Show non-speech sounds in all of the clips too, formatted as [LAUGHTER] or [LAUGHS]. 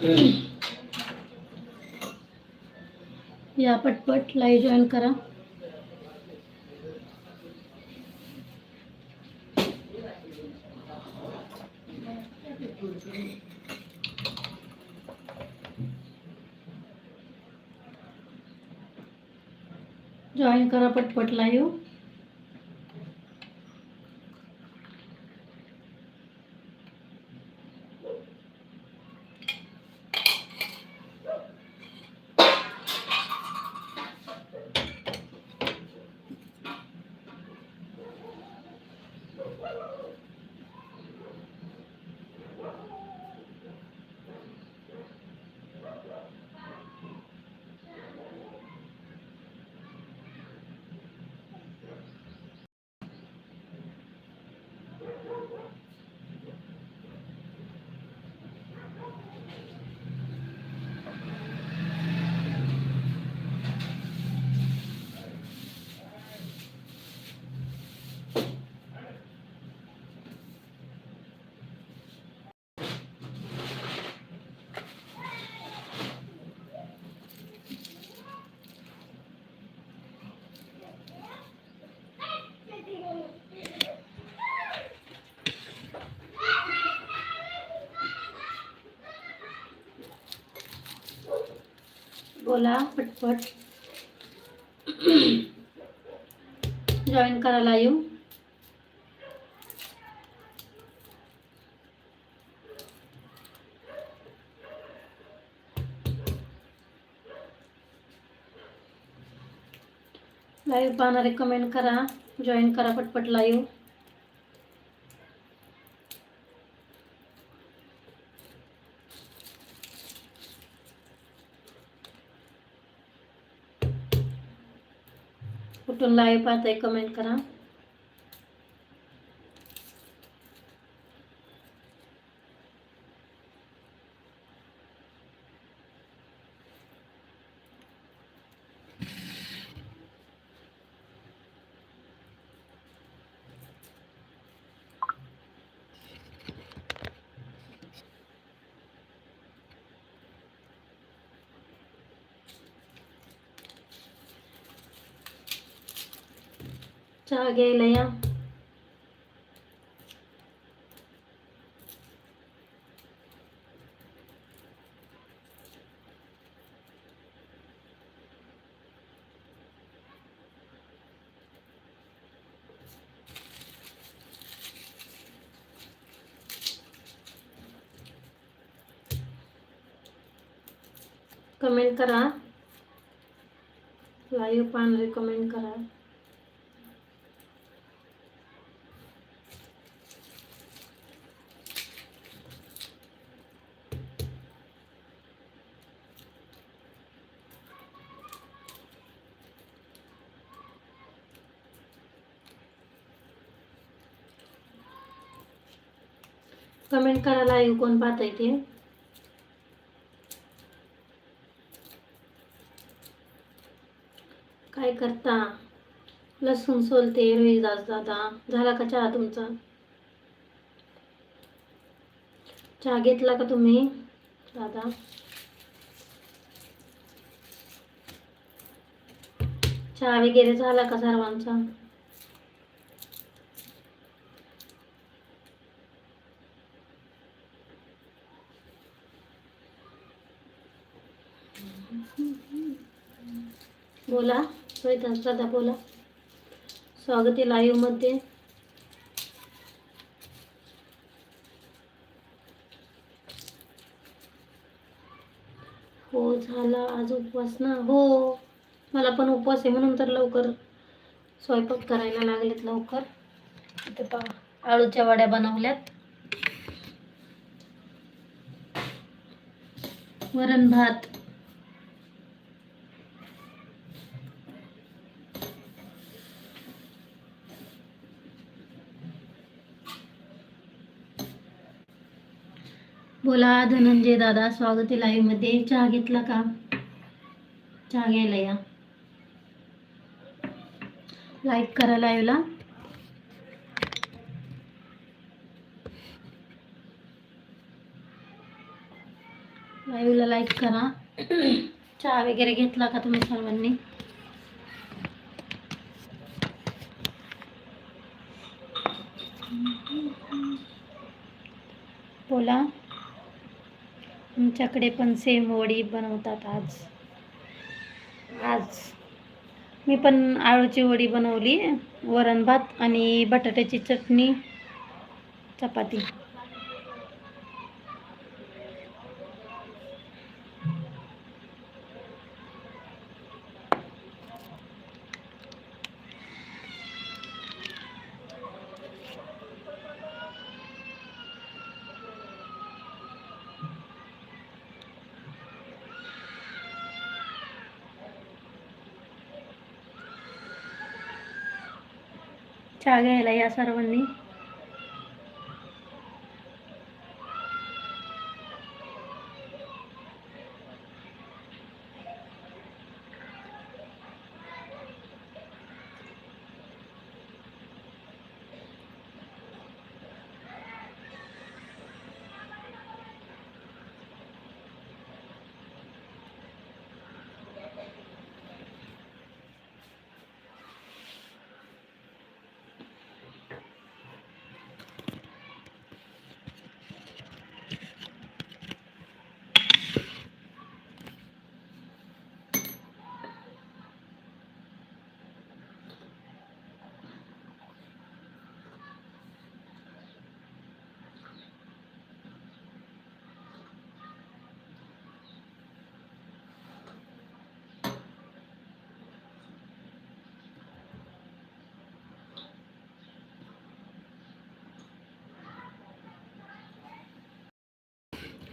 嗯。या पटपट live join करा। Join करा पटपट लाईव्ह बोला पटपट. जॉईन करा लाईव्ह लाईव्ह पाहणारे कमेंट करा जॉईन करा पटपट लाईव्ह कुठून लाईव्ह पाहताय कमेंट करा. चहा घ्यायला या कमेंट करा। लाईव्ह पाहणारे कमेंट करा। कमेंट करा लाईव्ह कोण पाहता ते? काय करता? लसूण सोलते रोहिदास दादा झाला का चहा तुमचा? चहा घेतला का तुम्ही? दादा चहा वगैरे झाला का सर्वांचा? बोला. रोहिदास दादा बोला. स्वागत आहे लाईव्हमध्ये हो झाला आज उपवास ना? हो. मला पण उपवास आहे म्हणून तर लवकर स्वयंपाक करायला लागलेत लवकर. इथे पहा आळूच्या वड्या बनवल्यात. वरण भात. बोला धनंजय दादा स्वागत आहे लाईव्हमध्ये. चहा घेतला का? चहा घ्यायला या. लाईक करा लाईव्हला लाईव्हला लाईक करा. चहा वगैरे घेतला का तुम्ही सर्वांनी? बोला. तुमच्याकडे पण सेम वडी बनवतात आज. आज. मी पण आळूची वडी बनवली वरण भात आणि बटाट्याची चटणी चपाती. चहा घ्यायला या सर्वांनी.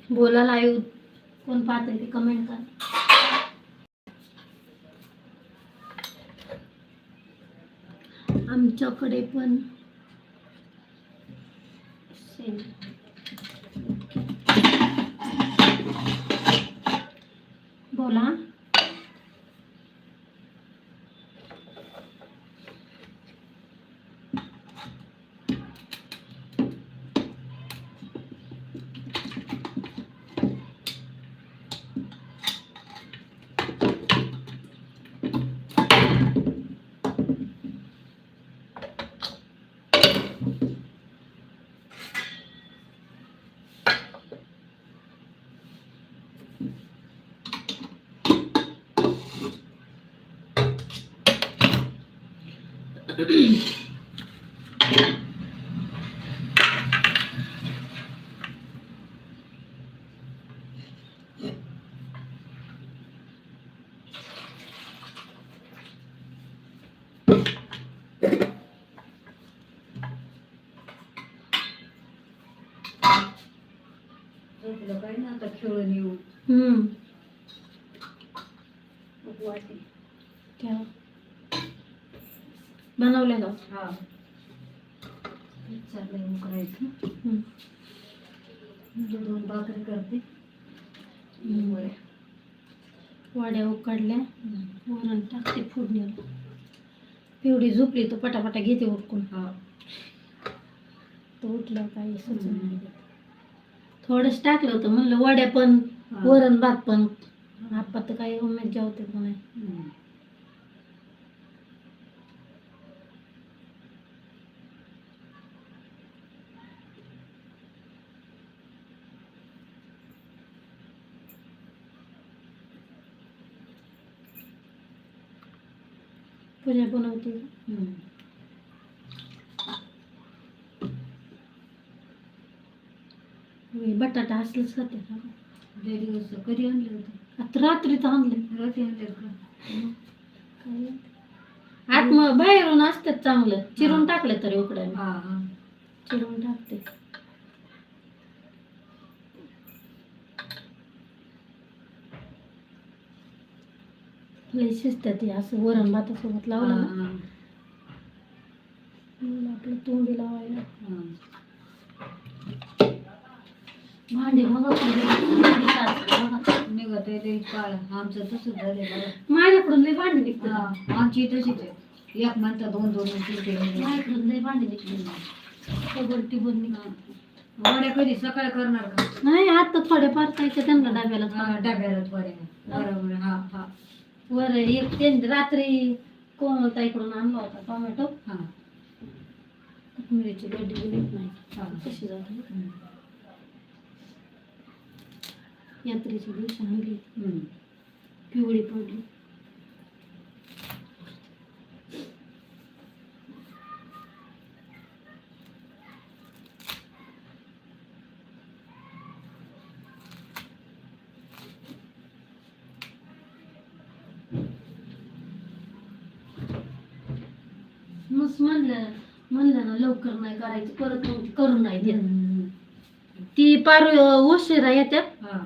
बोला लाईव्ह कोण पाहते ते कमेंट करा. आमच्याकडे पण सेम बोला. झोपलं काय ना आता बनवलेलं हा. चाललंय. म्हणजे दोन भाकरी करते. बरं. वाड्या उकडल्या. वरण टाकते फोडणीला. पिवडी झोपली तो पटापटा घेते उठकून हा. तो उठला काही. नाही थोडंच टाकलं होतं. म्हणलं वड्या पण. वरण भात पण. आपण तर काही उमेद जेवते पण नाही. पूजा बनवते. बटाटा असलंच खाते का? लय दिवस कधी आणले होते? आता रात्रीच आणले. रात्री आणले का? आत मग बाहेरून असतात चांगलं. चिरून. टाकले तरी उकडायला. हा हा. चिरून टाकते. लय शिजतात हे असं वरण भातासोबत लावलं ना. हा, म्हणून आपलं तोंडी लावायला. हा. भांडी बघा कुठे भांडी. साचली बघा. निघत आहे लई काळ. आमचं तसंच झालंय बघा. माझ्याकडून लई भांडी निघतात. हा, आमची तशीच आहे. एक म्हणता दोन दोन तीन तीन माझ्याकडून लई भांडी वड्या कधी सकाळ करणार का? नाही आता थोडे फार खायचे त्यांना डाब्याला हा डब्याला वड्या बरोबर हा हा. वर एक त्यांनी रात्री कोमलताईकडून आणला होता टोमॅटो हा कोथिंबीरची गड्डी गेलीच नाही हा. कशी झाली हम्म. यात्रेच्या दिवशी आणली. पिवळी पडली मस्त म्हणलं म्हणलं ना लवकर नाही करायचं परत मग करून नाही देत. ती पार उशिरा येत्यात हा.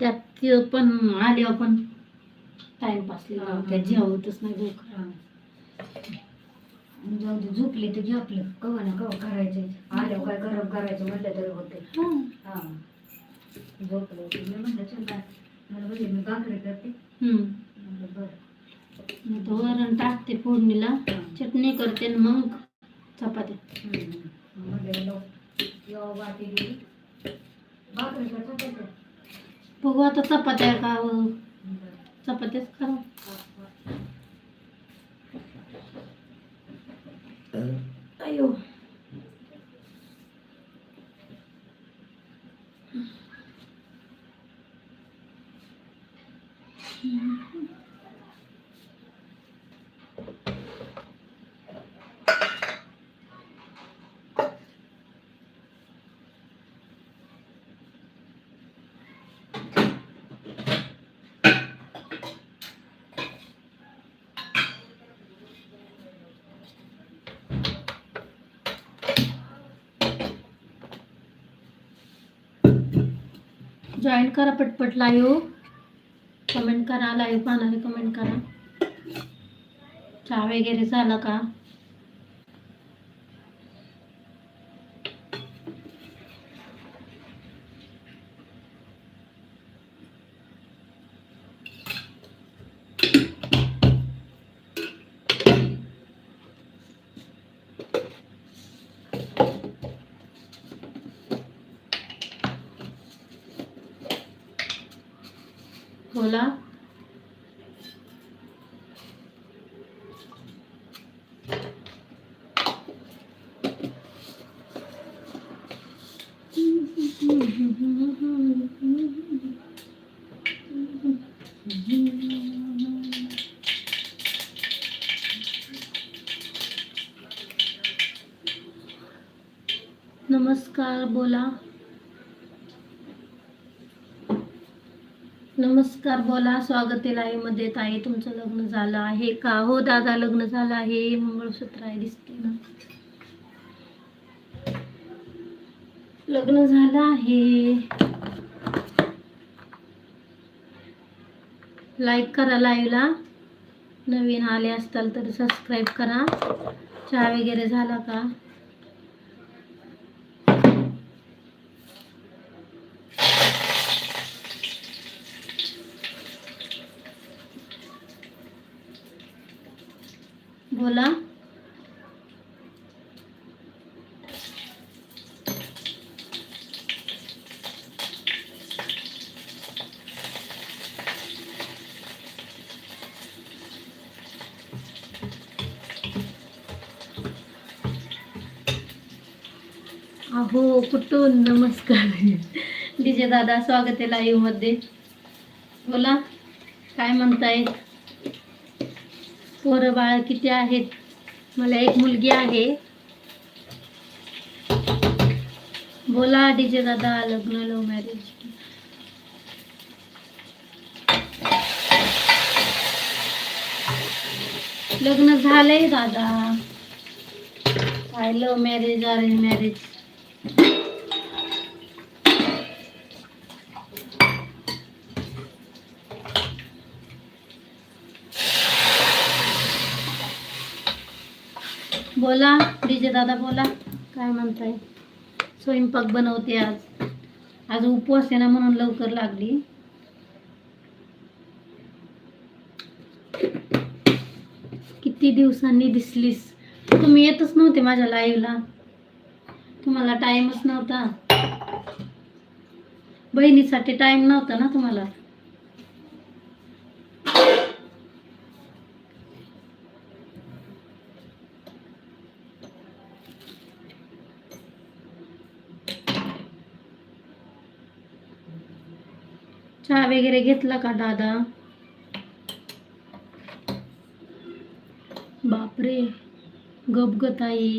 त्यात ते पण आल्यावर पण टाइमपास. त्यात जेवतच नाही भूक. जाऊ दे झोपले तर झोपलं कवा ना कवा करायचे. आल्यावर काय गरम करायचं म्हटलं तरी होते हा. झोपलं म्हणलं चल मला बोलले मी भाकरी करते. म्हणलं बरं. तो वरण टाकते फोडणीला. चटणी करते आणि मग चपात्या. बघू आता चपात्या का चपात्याच करा अयो. जॉईन करा पटपट लाईव्ह कमेंट करा लाईव्ह पाहणारे कमेंट करा. चहा वगैरे झाला का? नमस्कार बोला. नमस्कार बोला. स्वागत आहे मध्ये. ताई तुमचं लग्न झालं आहे का? हो दादा लग्न झालं आहे. मंगळसूत्र आहे दिसते ना? लग्न झालं आहे. लाईक करा लाईव्हला नवीन आले असताल तर सबस्क्राईब करा. चहा वगैरे झाला का? बोला. अहो कुठून? नमस्कार. [LAUGHS] डीजे दादा स्वागत आहे लाईव्हमध्ये. बोला काय म्हणताय पोरं बाळ किती आहेत? मला एक मुलगी आहे. बोला डीजे दादा लग्न लव्ह मॅरेज लग्न झालंय दादा. काय लव्ह मॅरेज अरेंज मॅरेज बोला डीजे दादा बोला. काय म्हणताय? स्वयंपाक बनवते आज. आज उपवास आहे ना म्हणून लवकर लागली. किती दिवसांनी दिसलीस. तुम्ही येतच नव्हते माझ्या लाईव्हला तुम्हाला टाइमच नव्हता. बहिणीसाठी टाइम नव्हता ना तुम्हाला? चहा वगैरे घेतला का दादा? बापरे गपगताई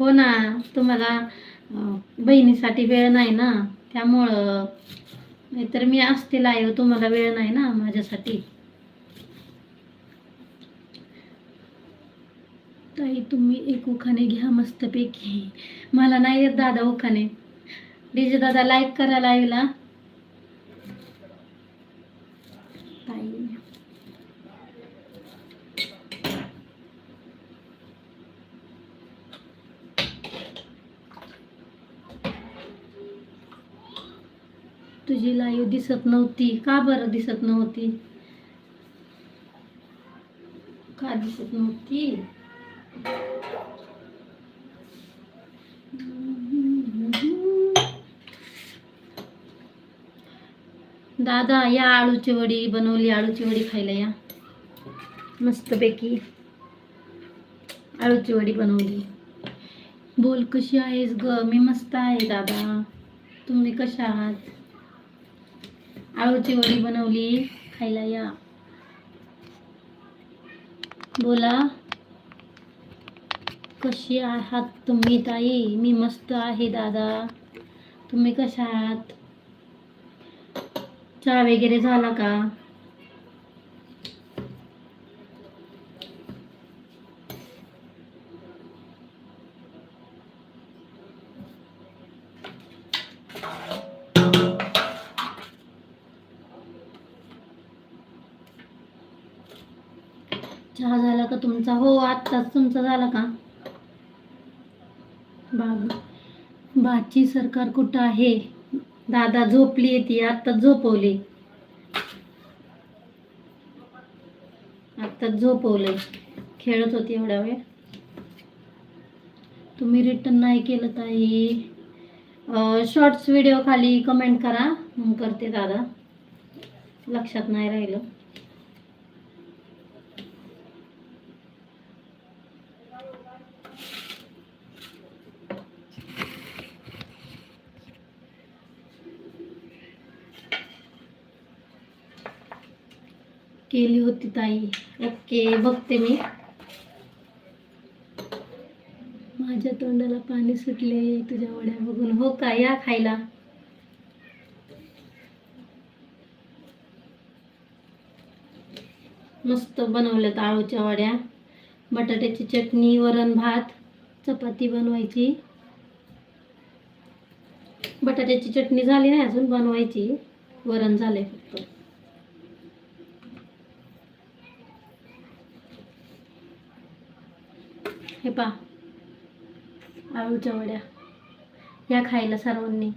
हो ना तुम्हाला बहिणीसाठी वेळ नाही ना? त्यामुळं नाहीतर मी असते लाईव्ह हो, तुम्हाला वेळ नाही ना माझ्यासाठी? ताई तुम्ही एक उखाणे घ्या मस्तपैकी. मला नाही येत दादा उखाणे. डीजे दादा लाईक करा लाईव्हला ताई तुझी लाईव्ह दिसत नव्हती. का बरं दिसत नव्हती? का दिसत नव्हती? दादा या आळूची वडी बनवली. आळूची वडी खायला या. मस्तपैकी आळूची वडी बनवली. बोल कशी आहेस ग? मी मस्त आहे दादा. तुम्ही कशा आहात? आळूची वडी बनवली. खायला या. बोला. कशी आहात तुम्ही ताई? मी मस्त आहे दादा. तुम्ही कशा आहात? चहा वगैरे झाला का? तुमचा. हो आत्ताच तुमचा झाला का? बाबू बाची सरकार कुठं आहे? दादा झोपली ती आत्ताच झोपवली. आत्ताच झोपवलंय खेळत होती एवढ्या वेळ. तुम्ही रिटर्न नाही केलं ताई. शॉर्ट्स व्हिडिओ खाली कमेंट करा. मग करते दादा. लक्षात नाही राहिलं. केली होती ताई. ओके बघते मी. माझ्या तोंडाला पाणी सुटले तुझ्या वड्या बघून. हो का? या खायला. मस्त बनवल्यात आळूच्या वड्या. बटाट्याची चटणी वरण भात चपाती बनवायची. बटाट्याची चटणी झाली नाही अजून बनवायची. वरण झालंय फक्त. हे पा आळूच्या वड्या. या खायला सर्वांनी.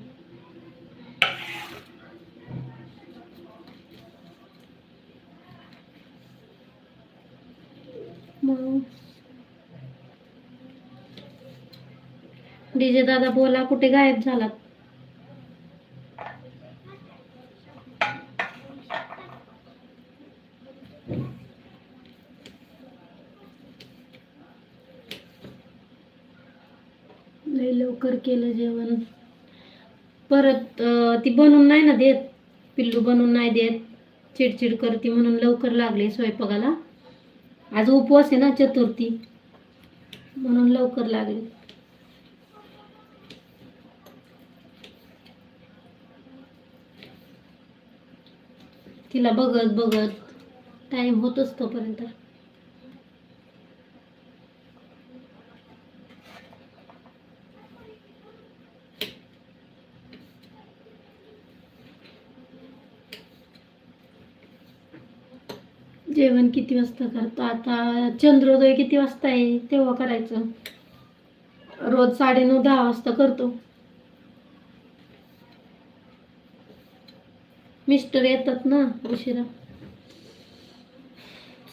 मग डीजे दादा बोला कुठे गायब झालात? लवकर केलं जेवण. परत ती बनवून नाही ना देत. पिल्लू बनवून नाही देत. चिडचिड करते म्हणून लवकर लागले स्वयंपाकाला. आज उपवास आहे ना चतुर्थी. म्हणून लवकर लागले. तिला बघत बघत टाइम होतच तोपर्यंत. जेवण किती वाजता करतो? आता चंद्रोदय किती वाजता आहे? तेव्हा करायचं. रोज साडे नऊ दहा वाजता करतो. मिस्टर येतात ना उशिरा.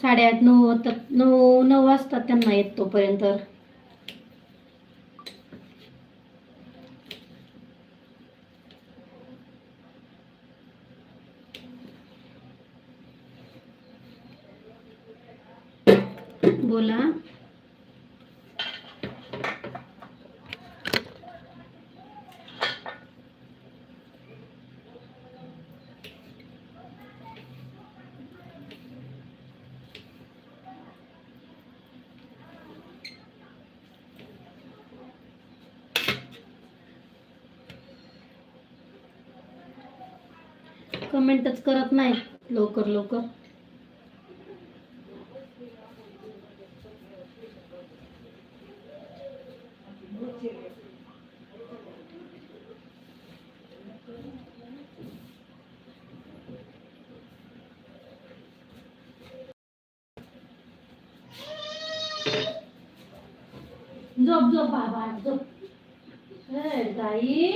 साडेआठ नऊ होतात नऊ नऊ वाजतात त्यांना येतो पर्यंत बोला. कमेंटच करत नाहीत लवकर लवकर. झोप झोप बाबा झोप गाई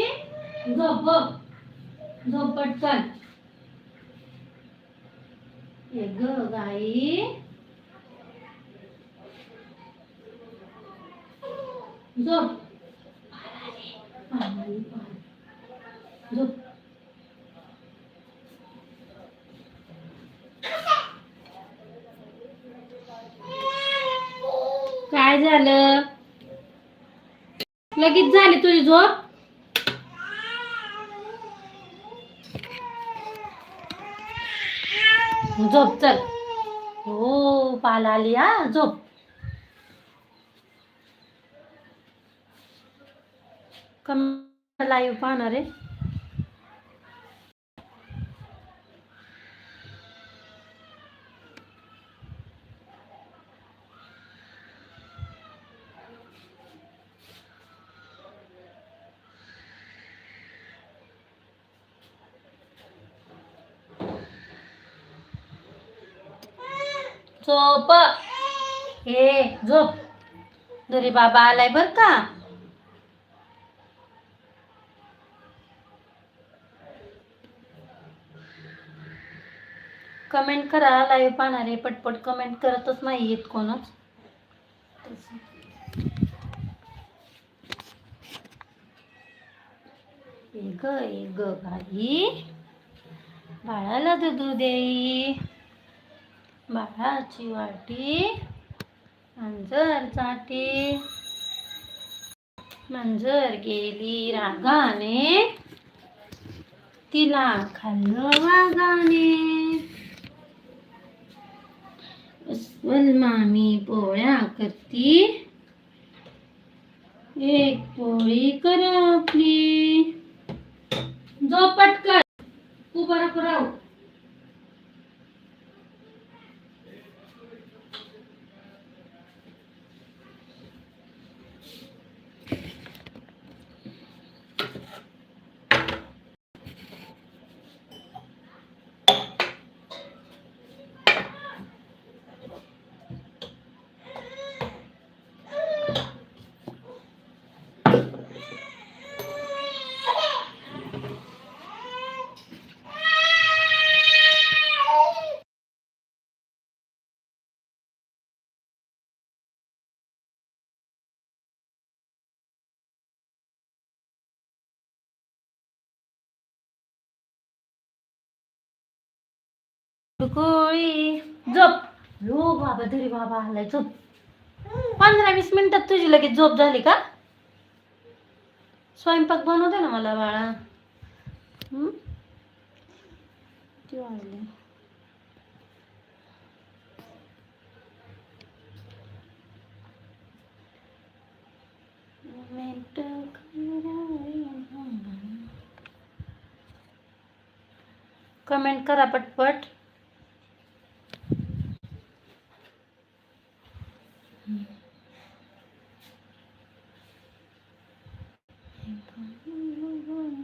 झोप झोप पटकन. ग गाई झोप आली, आली. झोप काय झालं लगेच झाली तुझी झोप? झोप चल. हो पाल आली हा झोप. कमी लाईव्ह पाहणार आहे. झोप. हे झोप. घरी बाबा आलाय बर का? कमेंट करा लाईव्ह पाहणारे. पटपट कमेंट करतच नाही येत कोणच. ए ग ए ग बाई. बाळाला दूध देई बाळाची वाटी मांजर चाटी. मांजर गेली रागाने तिला खाल्लं वागाने. अस्वल मामी पोळ्या करती एक पोळी कर आपली. जो पटकन राहू. कोळी झोप. हो बाबा तरी बाबा आलाय. झोप. पंधरा वीस मिनिटात तुझी लगेच झोप झाली का? स्वयंपाक बनवते ना मला बाळा. किती वाजले कमेंट करा पटपट. voy, voy, voy.